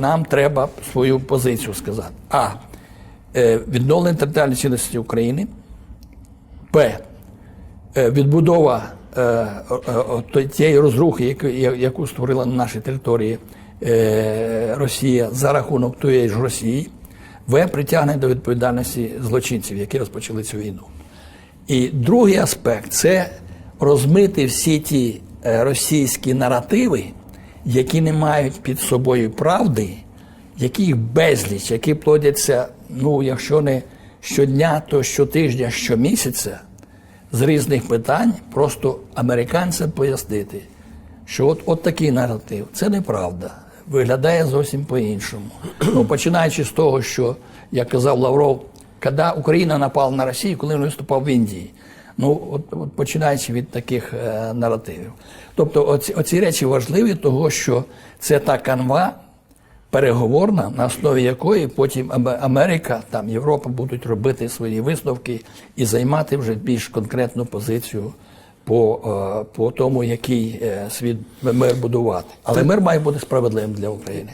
нам треба свою позицію сказати. А. е, Відновлення територіальної цілісності України. Б. Е, Відбудова е, тієї розрухи, яку, створила на нашій території Росія за рахунок тієї ж Росії. В. Притягнення до відповідальності злочинців, які розпочали цю війну. І другий аспект це розмити всі ті російські наративи, які не мають під собою правди, яких безліч, які плодяться, ну, якщо не щодня, то щотижня, щомісяця, з різних питань, просто американцям пояснити, що от, от такий наратив це неправда. Виглядає зовсім по-іншому. Ну, починаючи з того, що, як казав Лавров, коли Україна напала на Росію, коли він виступав в Індії. Ну, от, от починаючи від таких е, наративів. Тобто, оці, оці речі важливі, того, що це та канва переговорна, на основі якої потім Аме- Америка, там Європа будуть робити свої висновки і займати вже більш конкретну позицію по, е, по тому, який е, світ мир будувати. Але мир має бути справедливим для України.